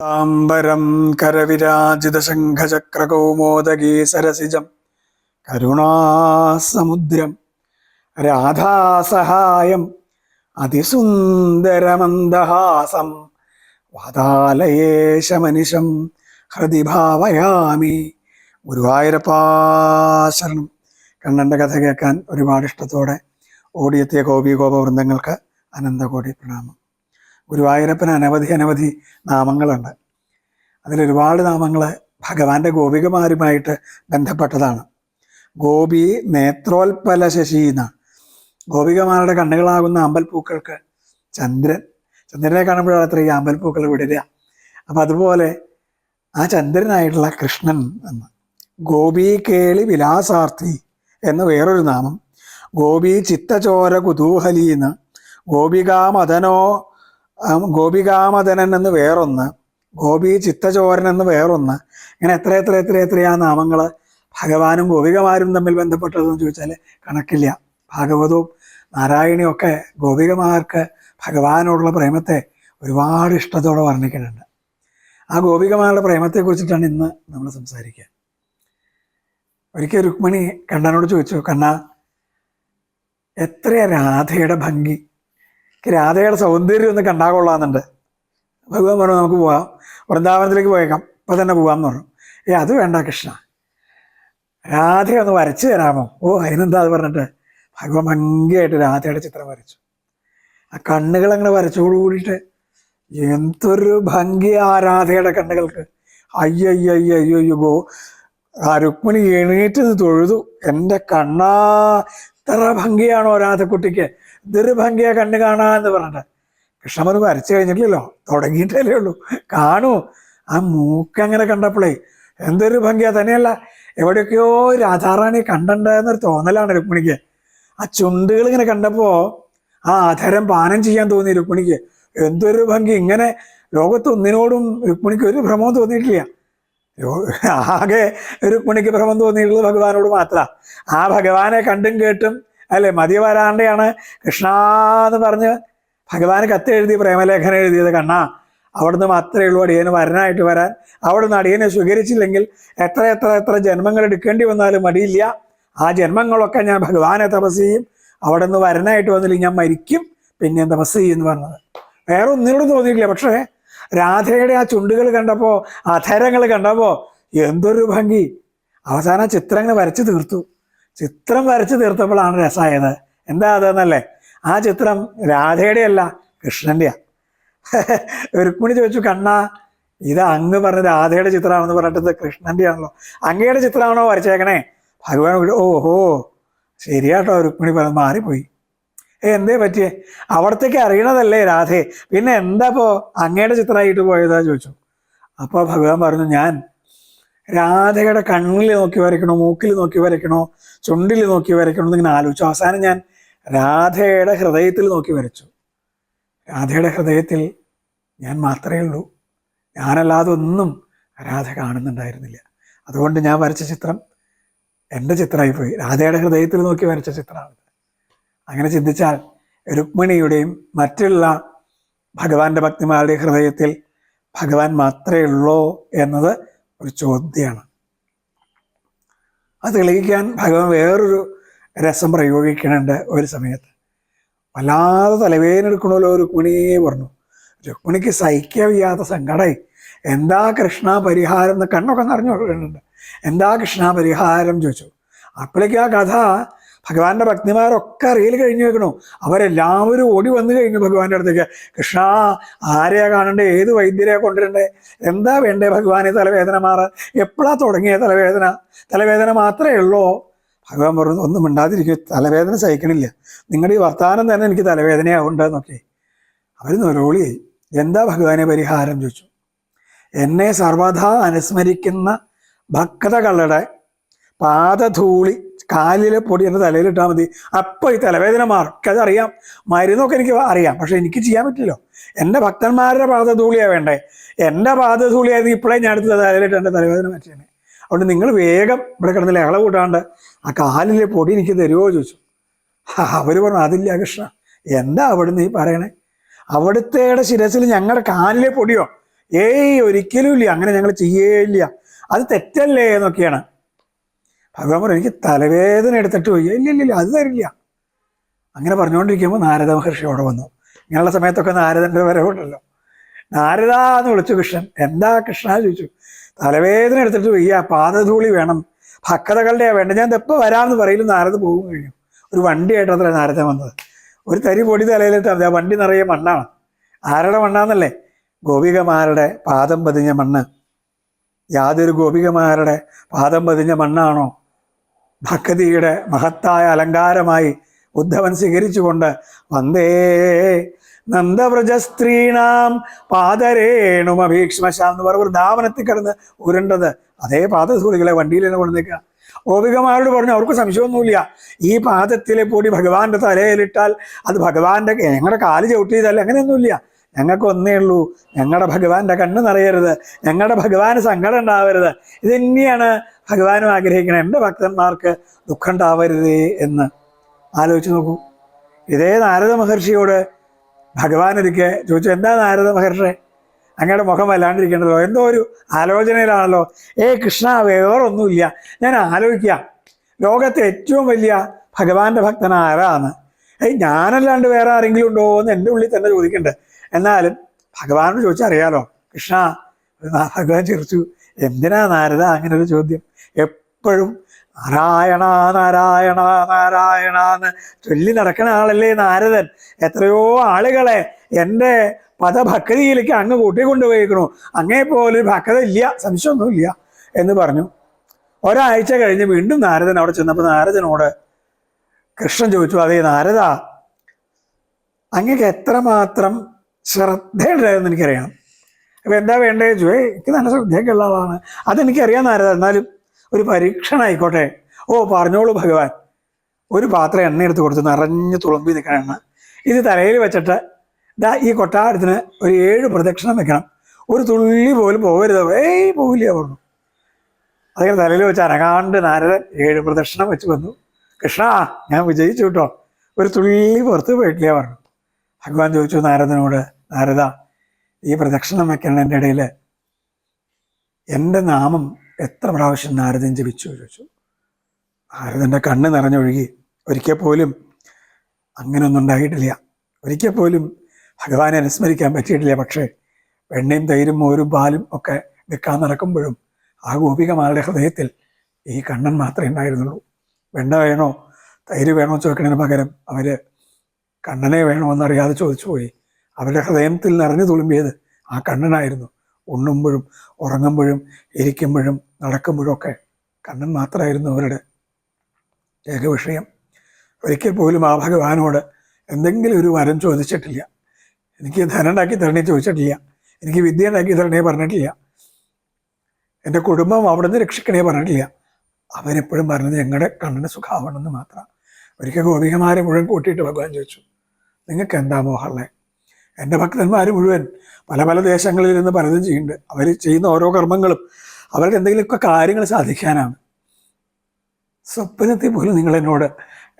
താംബരം കരവിരാജിതശംഖചക്രകൗമോദഗീ സരസിജം കരുണാസമുദ്രം രാധാസഹായം അതിസുന്ദരമന്ദഹാസം വാതാലയേശമനിശം ഹൃദി ഭാവയാമി ഗുരുവായൂരപ്പാശരണം. കണ്ണന്റെ കഥ കേൾക്കാൻ ഒരുപാട് ഇഷ്ടത്തോടെ ഓടിയെത്തിയ ഗോപി ഗോപവൃന്ദങ്ങൾക്ക് അനന്തകോടി പ്രണാമം. ഗുരുവായൂരപ്പന് അനവധി അനവധി നാമങ്ങളുണ്ട്. അതിലൊരുപാട് നാമങ്ങൾ ഭഗവാന്റെ ഗോപികമാരുമായിട്ട് ബന്ധപ്പെട്ടതാണ്. ഗോപി നേത്രോൽപല ശശി എന്നാണ് ഗോപികമാരുടെ കണ്ണുകളാകുന്ന അമ്പൽപ്പൂക്കൾക്ക് ചന്ദ്രൻ. ചന്ദ്രനെ കാണുമ്പോഴാണ് അത്ര ഈ അമ്പൽപ്പൂക്കൾ വിടരുക. അപ്പം അതുപോലെ ആ ചന്ദ്രനായിട്ടുള്ള കൃഷ്ണൻ എന്ന്. ഗോപി കേളി വിലാസാർത്ഥി എന്ന് വേറൊരു നാമം. ഗോപി ചിത്തചോര കുതൂഹലി എന്ന്. ഗോപികാമദനോ ഗോപികാമദനൻ എന്ന് വേറൊന്ന് ഗോപി ചിത്തചോരൻ എന്ന് വേറൊന്ന് ഇങ്ങനെ എത്ര എത്ര എത്ര എത്രയാ നാമങ്ങൾ ഭഗവാനും ഗോപികമാരും തമ്മിൽ ബന്ധപ്പെട്ടതെന്ന് ചോദിച്ചാൽ കണക്കില്ല. ഭാഗവതവും നാരായണിയും ഒക്കെ ഗോപികമാർക്ക് ഭഗവാനോടുള്ള പ്രേമത്തെ ഒരുപാട് ഇഷ്ടത്തോടെ വർണിക്കുന്നുണ്ട്. ആ ഗോപികമാരുടെ പ്രേമത്തെക്കുറിച്ചിട്ടാണ് ഇന്ന് നമ്മൾ സംസാരിക്കുക. ഒരിക്കൽ രുക്മിണി കണ്ണനോട് ചോദിച്ചു കണ്ണ എത്രയാ രാധയുടെ ഭംഗി? രാധയുടെ സൗന്ദര്യം ഒന്ന് കണ്ടാ കൊള്ളാമെന്നുണ്ട്. ഭഗവാൻ പറഞ്ഞു നമുക്ക് പോവാം. വൃന്ദാവനത്തിലേക്ക് പോയേക്കാം. ഇപ്പം തന്നെ പോവാന്ന് പറഞ്ഞു. ഏ അത് വേണ്ട കൃഷ്ണ. രാധയെ ഒന്ന് വരച്ചു തരാമോ? ഓ അതിനെന്താ? അത് പറഞ്ഞിട്ട് ഭഗവാൻ ഭംഗിയായിട്ട് രാധയുടെ ചിത്രം വരച്ചു. ആ കണ്ണുകൾ അങ്ങനെ വരച്ചോട് കൂടിയിട്ട് എന്തൊരു ഭംഗി ആ രാധയുടെ കണ്ണുകൾക്ക്. അയ്യയ്യയ്യോ ഗോ. ആ രുക്മിണി എണീറ്റ് നിന്ന് തൊഴുതു. എന്റെ കണ്ണാ ഇത്ര ഭംഗിയാണോ രാധക്കുട്ടിക്ക്? ഇതൊരു കണ്ണു കണ്ണ് കാണാന്ന് പറഞ്ഞിട്ട്. കൃഷ്ണമന് വരച്ചു കഴിഞ്ഞിട്ടില്ലല്ലോ. തുടങ്ങിയിട്ടല്ലേ ഉള്ളൂ. കാണൂ. ആ മൂക്കങ്ങനെ കണ്ടപ്പോളേ എന്തൊരു ഭംഗിയാ. തന്നെയല്ല എവിടെയൊക്കെയോ രാധാറാണി കണ്ടണ്ടെന്നൊരു തോന്നലാണ് രുക്മിണിക്ക്. ആ ചുണ്ടുകൾ ഇങ്ങനെ കണ്ടപ്പോ ആ അധരം പാനം ചെയ്യാൻ തോന്നി രുക്മിണിക്ക്. എന്തൊരു ഭംഗി. ഇങ്ങനെ ലോകത്ത് ഒന്നിനോടും രുക്മിണിക്ക് ഒരു ഭ്രമവും തോന്നിയിട്ടില്ല. ആകെ രുക്മിണിക്ക് ഭ്രമം തോന്നിയിട്ടുള്ളത് ഭഗവാനോട് മാത്രമാണ് ആ ഭഗവാനെ കണ്ടും കേട്ടും അല്ലെ? മതി വരാണ്ടെയാണ് കൃഷ്ണ എന്ന് പറഞ്ഞ് ഭഗവാന് കത്ത് എഴുതി പ്രേമലേഖനം എഴുതിയത് കണ്ണാ. അവിടുന്ന് മാത്രമേ ഉള്ളൂ അടിയന് വരനായിട്ട് വരാൻ. അവിടുന്ന് അടിയനെ സ്വീകരിച്ചില്ലെങ്കിൽ എത്ര എത്ര എത്ര ജന്മങ്ങൾ എടുക്കേണ്ടി വന്നാലും മടിയില്ല. ആ ജന്മങ്ങളൊക്കെ ഞാൻ ഭഗവാനെ തപസ് ചെയ്യും. അവിടെ നിന്ന് വരനായിട്ട് വന്നില്ലെങ്കിൽ ഞാൻ മരിക്കും. പിന്നെ തപസ് ചെയ്യും എന്ന് പറഞ്ഞത്. വേറെ ഒന്നിനോട് തോന്നിയിട്ടില്ല. പക്ഷേ രാധയുടെ ആ ചുണ്ടുകൾ കണ്ടപ്പോ അധരങ്ങൾ കണ്ടപ്പോ എന്തൊരു ഭംഗി. അവസാന ചിത്രങ്ങൾ വരച്ചു തീർത്തു. ചിത്രം വരച്ച് തീർത്തപ്പോഴാണ് രസമായത് എന്താ അതെന്നല്ലേ? ആ ചിത്രം രാധയുടെ അല്ല കൃഷ്ണന്റെയാ. രുക്മിണി ചോദിച്ചു കണ്ണ ഇത് അങ്ങ് പറഞ്ഞ രാധയുടെ ചിത്രമാണെന്ന് പറഞ്ഞിട്ട് കൃഷ്ണന്റെ ആണല്ലോ അങ്ങയുടെ ചിത്രമാണോ വരച്ചേക്കണേ? ഭഗവാൻ ഓഹോ ശരിയാട്ടോ രുക്മിണി പറഞ്ഞ് മാറിപ്പോയി. ഏ എന്തേ പറ്റിയേ? അവിടത്തേക്ക് അറിയണതല്ലേ രാധേ. പിന്നെ എന്താ ഇപ്പോ അങ്ങയുടെ ചിത്രമായിട്ട് പോയതാ? ചോദിച്ചു. അപ്പോൾ ഭഗവാൻ പറഞ്ഞു ഞാൻ രാധയുടെ കണ്ണിൽ നോക്കി വരയ്ക്കണോ മൂക്കിൽ നോക്കി വരയ്ക്കണോ ചുണ്ടിൽ നോക്കി വരയ്ക്കണോ എന്നിങ്ങനെ ആലോചിച്ചു. അവസാനം ഞാൻ രാധയുടെ ഹൃദയത്തിൽ നോക്കി വരച്ചു. രാധയുടെ ഹൃദയത്തിൽ ഞാൻ മാത്രമേ ഉള്ളൂ. ഞാനല്ലാതെ ഒന്നും രാധ കാണുന്നുണ്ടായിരുന്നില്ല. അതുകൊണ്ട് ഞാൻ വരച്ച ചിത്രം എന്റെ ചിത്രമായി പോയി രാധയുടെ ഹൃദയത്തിൽ നോക്കി വരച്ച ചിത്രമാണ്. അങ്ങനെ ചിന്തിച്ചാൽ രുക്മിണിയുടെയും മറ്റുള്ള ഭഗവാന്റെ ഭക്തിമാരുടെ ഹൃദയത്തിൽ ഭഗവാൻ മാത്രമേ ഉള്ളൂ എന്നത് ഒരു ചോദ്യമാണ് അത് തെളിയിക്കാൻ ഭഗവാൻ വേറൊരു രസം പ്രയോഗിക്കുന്നുണ്ട് ഒരു സമയത്ത്. വല്ലാതെ തലവേദനെടുക്കണമല്ലോ രുക്മിണിയെ പറഞ്ഞു. രുക്മിണിക്ക് സഹിക്കാൻ വയ്യാത്ത സങ്കടമായി എന്താ കൃഷ്ണ പരിഹാരം എന്ന് കണ്ണൊക്കെ നിറഞ്ഞു കൊടുക്കുന്നുണ്ട് എന്താ കൃഷ്ണ പരിഹാരം ചോദിച്ചു. അപ്പോഴേക്ക് ആ കഥ ഭഗവാന്റെ ഭക്തിമാരൊക്കെ അറിയൽ കഴിഞ്ഞു വെക്കണു. അവരെല്ലാവരും ഓടി വന്നു കഴിഞ്ഞു ഭഗവാന്റെ അടുത്തേക്ക്. കൃഷ്ണ ആരെയാ കാണണ്ടേ? ഏത് വൈദ്യരെയാ കൊണ്ടുവരണ്ടേ? എന്താ വേണ്ടേ ഭഗവാനെ തലവേദന മാറാൻ എപ്പോഴാ തുടങ്ങിയ തലവേദന? തലവേദന മാത്രമേ ഉള്ളൂ? ഭഗവാൻ പറഞ്ഞു ഒന്നും മിണ്ടാതിരിക്കും തലവേദന സഹിക്കണില്ല. നിങ്ങളുടെ ഈ വർത്താനം തന്നെ എനിക്ക് തലവേദനയാവുണ്ടെന്നൊക്കെ. അവർ നൊരോളി എന്താ ഭഗവാനെ പരിഹാരം? ചോദിച്ചു. എന്നെ സർവഥാ അനുസ്മരിക്കുന്ന ഭക്തകളുടെ പാദധൂളി കാലിലെ പൊടി എന്റെ തലയിലിട്ടാൽ മതി. അപ്പോൾ ഈ തലവേദന മാറും എനിക്കതറിയാം മരുന്നൊക്കെ എനിക്ക് അറിയാം. പക്ഷെ എനിക്ക് ചെയ്യാൻ പറ്റില്ലല്ലോ എന്റെ ഭക്തന്മാരുടെ പാദധൂളിയാണ് വേണ്ടേ. എന്റെ പാദധൂളിയായിരുന്നു ഇപ്പോഴേ ഞാൻ എടുത്ത് തലയിലിട്ട് എന്റെ തലവേദന മാറ്റിയാണ് അതുകൊണ്ട് നിങ്ങൾ വേഗം ഇവിടെ കിടന്ന് ലഹള കൂട്ടാണ്ട് ആ കാലിലെ പൊടി എനിക്ക് തരുമോ ചോദിച്ചു. അവർ പറഞ്ഞു അതില്ല കൃഷ്ണ. എന്താ അവിടുന്ന് ഈ പറയണേ? അവിടുത്തെ ശിരസിൽ ഞങ്ങളുടെ കാലിലെ പൊടിയോ? ഏയ് ഒരിക്കലും ഇല്ല. അങ്ങനെ ഞങ്ങൾ ചെയ്യേ ഇല്ല അത് തെറ്റല്ലേ എന്നൊക്കെയാണ്. ഭഗവാൻ പറഞ്ഞു എനിക്ക് തലവേദന എടുത്തിട്ട് പോയി ഇല്ല ഇല്ല അത് തരില്ല. അങ്ങനെ പറഞ്ഞുകൊണ്ടിരിക്കുമ്പോൾ നാരദ മഹർഷി അവിടെ വന്നു. ഇങ്ങനെയുള്ള സമയത്തൊക്കെ നാരദന്റെ വരവുണ്ടല്ലോ. നാരദ എന്ന് വിളിച്ചു കൃഷ്ണൻ. എന്താ കൃഷ്ണ? ചോദിച്ചു. തലവേദന എടുത്തിട്ട് വയ്യ. പാദധൂളി വേണം. ഭക്തകളുടെയാ വേണ്ട ഞാൻ എപ്പോൾ വരാമെന്ന് പറയലും നാരദ പോകും കഴിഞ്ഞു. ഒരു വണ്ടിയായിട്ട് അത്ര നാരദ വന്നത്. ഒരു തരി പൊടി തലയിലിട്ട് ആ വണ്ടി നിറയെ മണ്ണാണ്. ആരുടെ മണ്ണാന്നല്ലേ? ഗോപികമാരുടെ പാദം പതിഞ്ഞ മണ്ണ്. യാതൊരു ഗോപികമാരുടെ പാദം പതിഞ്ഞ മണ്ണാണോ? ഭക്തിയുടെ മഹത്തായ അലങ്കാരമായി ഉദ്ധവൻ സ്വീകരിച്ചുകൊണ്ട് വന്ദേ നന്ദവ്രജസ്ത്രീണാം പാദരേണുമഭീക്ഷ്മശ എന്ന് പറഞ്ഞ വൃന്ദാവനത്തിൽ കിടന്ന് ഉരുണ്ടത് അതേ പാദസൂളികളെ വണ്ടിയിൽ തന്നെ കൊണ്ടു നിൽക്കുക. ഗോപികമാരോട് പറഞ്ഞു അവർക്ക് സംശയമൊന്നുമില്ല. ഈ പാദത്തിലെ പൊടി ഭഗവാന്റെ തലയിലിട്ടാൽ അത് ഭഗവാന്റെ ഞങ്ങളുടെ കാൽ ചവിട്ടിയതല്ല അങ്ങനെയൊന്നുമില്ല. ഞങ്ങൾക്ക് ഒന്നേ ഉള്ളൂ. ഞങ്ങളുടെ ഭഗവാന്റെ കണ്ണ് നിറയരുത്. ഞങ്ങളുടെ ഭഗവാന് സങ്കടം ഉണ്ടാവരുത്. ഇത് തന്നെയാണ് ഭഗവാനും ആഗ്രഹിക്കണം എന്റെ ഭക്തന്മാർക്ക് ദുഃഖം ഉണ്ടാവരുതേ എന്ന് ആലോചിച്ച് നോക്കൂ. ഇതേ നാരദ മഹർഷിയോട് ഭഗവാൻ ഒരിക്കൽ ചോദിച്ചു എന്താ നാരദ മഹർഷി? അങ്ങയുടെ മുഖം വല്ലാണ്ടിരിക്കേണ്ടല്ലോ എന്തോ ഒരു ആലോചനയിലാണല്ലോ. ഏ കൃഷ്ണ വേറൊന്നുമില്ല ഞാൻ ആലോചിക്കുക ലോകത്തെ ഏറ്റവും വലിയ ഭഗവാന്റെ ഭക്തൻ ആരാന്ന് ഏയ് ഞാനല്ലാണ്ട് വേറെ ആരെങ്കിലും ഉണ്ടോ എന്ന് എന്റെ ഉള്ളിൽ തന്നെ ചോദിക്കേണ്ടത് എന്നാലും ഭഗവാനോട് ചോദിച്ചറിയാലോ കൃഷ്ണ ഭഗവാൻ ചിരിച്ചു എന്തിനാ നാരദ? അങ്ങനെ ഒരു ചോദ്യം. എപ്പോഴും നാരായണ നാരായണ നാരായണ എന്ന് ചൊല്ലി നടക്കുന്ന ആളല്ലേ നാരദൻ? എത്രയോ ആളുകളെ എന്റെ പദഭക്തിയിലേക്ക് അങ്ങ് കൂട്ടിക്കൊണ്ടുപോയിരിക്കണു അങ്ങേ പോലെ ഒരു ഭക്തത ഇല്ല സംശയമൊന്നുമില്ല എന്ന് പറഞ്ഞു. ഒരാഴ്ച കഴിഞ്ഞ് വീണ്ടും നാരദൻ അവിടെ ചെന്നപ്പോൾ നാരദനോട് കൃഷ്ണൻ ചോദിച്ചു അതേ നാരദ അങ്ങക്ക് എത്രമാത്രം ശ്രദ്ധയുണ്ടായെന്ന് എനിക്കറിയാം അപ്പോൾ എന്താ വേണ്ടേ? ചോദിച്ചു എനിക്ക് നല്ല ശ്രദ്ധയൊക്കെ ഉള്ള ആളാണ്. അതെനിക്കറിയാം നാരദ എന്നാലും ഒരു പരീക്ഷണമായിക്കോട്ടെ ഓ പറഞ്ഞോളൂ ഭഗവാൻ. ഒരു പാത്രം എണ്ണ എടുത്ത് കൊടുത്ത് നിറഞ്ഞു തുളുമ്പി നിൽക്കണ എണ്ണ. ഇത് തലയിൽ വെച്ചിട്ട് ദാ ഈ കൊട്ടാരത്തിന് ഒരു ഏഴ് പ്രദക്ഷിണം വെക്കണം. ഒരു തുള്ളി പോലും പോകരുത്. ഏയ് പോകില്ല പറഞ്ഞു അതങ്ങനെ തലയിൽ വെച്ച് അനകാണ്ട് നാരദൻ ഏഴ് പ്രദക്ഷിണം വെച്ച് വന്നു. കൃഷ്ണ ഞാൻ വിജയിച്ചു കേട്ടോ. ഒരു തുള്ളി പുറത്ത് പോയിട്ടില്ല പറഞ്ഞു. ഭഗവാൻ ചോദിച്ചു നാരദനോട് നാരദ ഈ പ്രദക്ഷിണം വെക്കണതിന്റെ ഇടയിൽ എന്റെ നാമം എത്ര പ്രാവശ്യം നാരദൻ ജപിച്ചു ചോദിച്ചു. നാരദന്റെ കണ്ണ് നിറഞ്ഞൊഴുകി. ഒരിക്കൽ പോലും അങ്ങനെയൊന്നും ഉണ്ടായിട്ടില്ല. ഒരിക്കൽ പോലും ഭഗവാനെ അനുസ്മരിക്കാൻ പറ്റിയിട്ടില്ല. പക്ഷേ വെണ്ണയും തൈരും മോരും പാലും ഒക്കെ വിൽക്കാൻ നടക്കുമ്പോഴും ആ ഗോപികമാരുടെ ഹൃദയത്തിൽ ഈ കണ്ണൻ മാത്രമേ ഉണ്ടായിരുന്നുള്ളൂ. വെണ്ണ വേണോ? തൈര് വേണോ? ചോദിക്കുന്നതിന് പകരം അവർ കണ്ണനെ വേണോ എന്നറിയാതെ ചോദിച്ചു പോയി അവരുടെ ഹൃദയത്തിൽ നിറഞ്ഞു തുളുമ്പിയത് ആ കണ്ണനായിരുന്നു. ഉണ്ണുമ്പോഴും ഉറങ്ങുമ്പോഴും ഇരിക്കുമ്പോഴും നടക്കുമ്പോഴും ഒക്കെ കണ്ണൻ മാത്രമായിരുന്നു അവരുടെ ഏക വിഷയം ഒരിക്കൽ പോലും ആ ഭഗവാനോട് എന്തെങ്കിലും ഒരു വരം ചോദിച്ചിട്ടില്ല. എനിക്ക് ധനം ഉണ്ടാക്കി തരണേ ചോദിച്ചിട്ടില്ല. എനിക്ക് വിദ്യ ഉണ്ടാക്കി തരണേ പറഞ്ഞിട്ടില്ല. എന്റെ കുടുംബം അവിടെ നിന്ന് രക്ഷിക്കണേ പറഞ്ഞിട്ടില്ല. അവരെപ്പോഴും പറഞ്ഞത് ഞങ്ങളുടെ കണ്ണിന് സുഖാവണമെന്ന് മാത്രം. ഒരിക്കൽ ഗോപികമാരെ മുഴുവൻ കൂട്ടിയിട്ട് ഭഗവാൻ ചോദിച്ചു നിങ്ങൾക്ക് എന്താ മോഹമുള്ളത് എന്റെ ഭക്തന്മാർ മുഴുവൻ പല പല ദേശങ്ങളിൽ നിന്ന് പലതും ചെയ്യുന്നുണ്ട്. അവർ ചെയ്യുന്ന ഓരോ കർമ്മങ്ങളും അവരുടെ എന്തെങ്കിലുമൊക്കെ കാര്യങ്ങൾ സാധിക്കാനാണ്. സ്വപ്നത്തിൽ പോലും നിങ്ങൾ എന്നോട്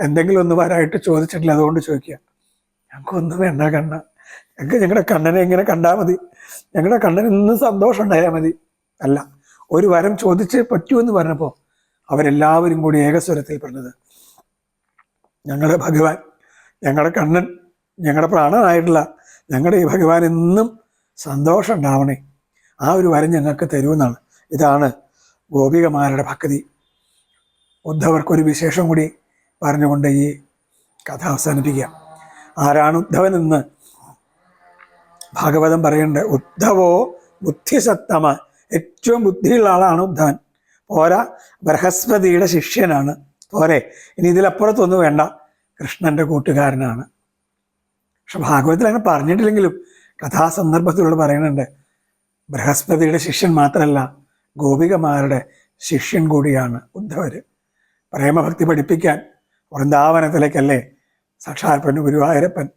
എന്തെങ്കിലും ഒന്ന് വരായിട്ട് ചോദിച്ചിട്ടില്ല അതുകൊണ്ട് ചോദിക്കുക. ഞങ്ങൾക്കൊന്നും വേണ്ട കണ്ണ. ഞങ്ങൾക്ക് ഞങ്ങളുടെ കണ്ണനെ ഇങ്ങനെ കണ്ടാൽ മതി. ഞങ്ങളുടെ കണ്ണന് ഇന്ന് സന്തോഷം ഉണ്ടായാൽ മതി. അല്ല ഒരു വരം ചോദിച്ച് പറ്റൂ എന്ന് പറഞ്ഞപ്പോൾ അവരെല്ലാവരും കൂടി ഏകസ്വരത്തിൽ പറഞ്ഞത് ഞങ്ങളുടെ ഭഗവാൻ ഞങ്ങളുടെ കണ്ണൻ ഞങ്ങളുടെ പ്രാണനായിട്ടുള്ള ഞങ്ങളുടെ ഈ ഭഗവാൻ എന്നും സന്തോഷം ഉണ്ടാവണേ. ആ ഒരു വരം ഞങ്ങൾക്ക് തരുമെന്നാണ്. ഇതാണ് ഗോപികമാരുടെ ഭക്തി. ഉദ്ധവർക്കൊരു വിശേഷം കൂടി പറഞ്ഞുകൊണ്ട് ഈ കഥ അവസാനിപ്പിക്കുക. ആരാണ് ഉദ്ധവൻ എന്ന് ഭാഗവതം പറയുന്നുണ്ട്. ഉദ്ധവോ ബുദ്ധിസത്തമ. ഏറ്റവും ബുദ്ധിയുള്ള ആളാണ് ഉദ്ധവൻ. പോരാ ബൃഹസ്പതിയുടെ ശിഷ്യനാണ്. പോരെ ഇനി ഇതിലപ്പുറത്തൊന്നും വേണ്ട. കൃഷ്ണന്റെ കൂട്ടുകാരനാണ്. പക്ഷെ ഭാഗവതത്തിൽ അങ്ങനെ പറഞ്ഞിട്ടില്ലെങ്കിലും കഥാസന്ദർഭത്തിലൂടെ പറയുന്നുണ്ട്. ബൃഹസ്പതിയുടെ ശിഷ്യൻ മാത്രമല്ല ഗോപികമാരുടെ ശിഷ്യൻ കൂടിയാണ് ഉദ്ധവര്. പ്രേമഭക്തി പഠിപ്പിക്കാൻ വൃന്ദാവനത്തിലേക്കല്ലേ സാക്ഷാർപ്പൻ ഗുരുവായൂരപ്പൻ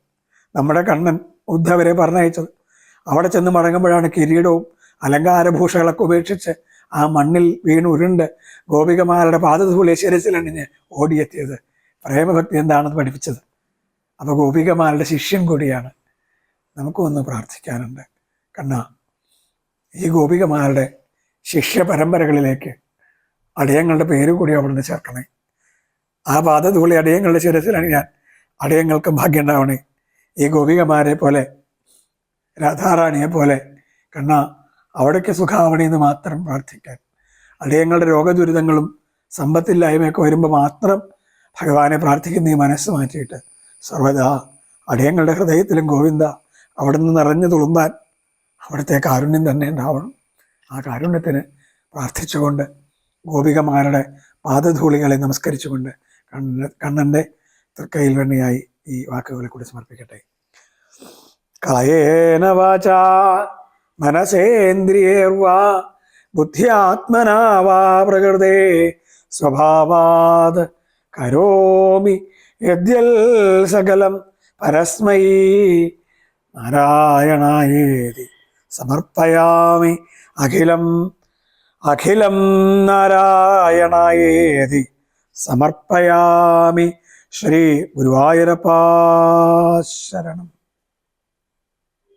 നമ്മുടെ കണ്ണൻ ഉദ്ധവരെ പറഞ്ഞയച്ചത്. അവിടെ ചെന്ന് മടങ്ങുമ്പോഴാണ് കിരീടവും അലങ്കാരഭൂഷകളൊക്കെ ഉപേക്ഷിച്ച് ആ മണ്ണിൽ വീണ് ഉരുണ്ട് ഗോപികമാരുടെ പാദധൂളെ ശിരസിലണിഞ്ഞ് ഓടിയെത്തിയത്. പ്രേമഭക്തി എന്താണെന്ന് പഠിപ്പിച്ചത്. അപ്പോൾ ഗോപികമാരുടെ ശിഷ്യൻ കൂടിയാണ് നമുക്കൊന്ന് പ്രാർത്ഥിക്കാനുണ്ട്. കണ്ണ ഈ ഗോപികമാരുടെ ശിഷ്യ പരമ്പരകളിലേക്ക് അടയങ്ങളുടെ പേര് കൂടി അവിടുന്ന് ചേർക്കണേ. ആ പാദധൂളി അടയങ്ങളുടെ ശിരസിലാണ് ഞാൻ അടിയങ്ങൾക്ക് ഭാഗ്യം ഉണ്ടാവണേ. ഈ ഗോപികമാരെ പോലെ രാധാറാണിയെ പോലെ കണ്ണ അവിടേക്ക് സുഖാവണിയെന്ന് മാത്രം പ്രാർത്ഥിക്കാൻ. അടിയങ്ങളുടെ രോഗദുരിതങ്ങളും സമ്പത്തില്ലായ്മയൊക്കെ വരുമ്പോൾ മാത്രം ഭഗവാനെ പ്രാർത്ഥിക്കുന്ന ഈ മനസ്സ് മാറ്റിയിട്ട് സർവദാ അടിയങ്ങളുടെ ഹൃദയത്തിലും ഗോവിന്ദ അവിടെ നിന്ന് നിറഞ്ഞു തുളുമ്പാൻ അവിടുത്തെ കാരുണ്യം തന്നെ ഉണ്ടാവണം. ആ കാരുണ്യത്തിന് പ്രാർത്ഥിച്ചുകൊണ്ട് ഗോപികമാരുടെ പാദധൂളികളെ നമസ്കരിച്ചുകൊണ്ട് കണ്ണ കണ്ണന്റെ തൃക്കയിൽ വെണ്ണിയായി ഈ വാക്കുകളെ കൂടി സമർപ്പിക്കട്ടെ. കായേന വാച മനസേന്ദ്രിയേർവാ ബുദ്ധിയാത്മനാവാ പ്രകൃതേ സ്വഭാവാത് കരോമി യദ്യൽ സകലം പരസ്മൈ. നാരായണായേതി സമർപ്പയാമി. അഖിലം അഖിലം നാരായണായേതി സമർപ്പയാമി. ശ്രീ ഗുരുവായൂരപ്പാ ശരണം.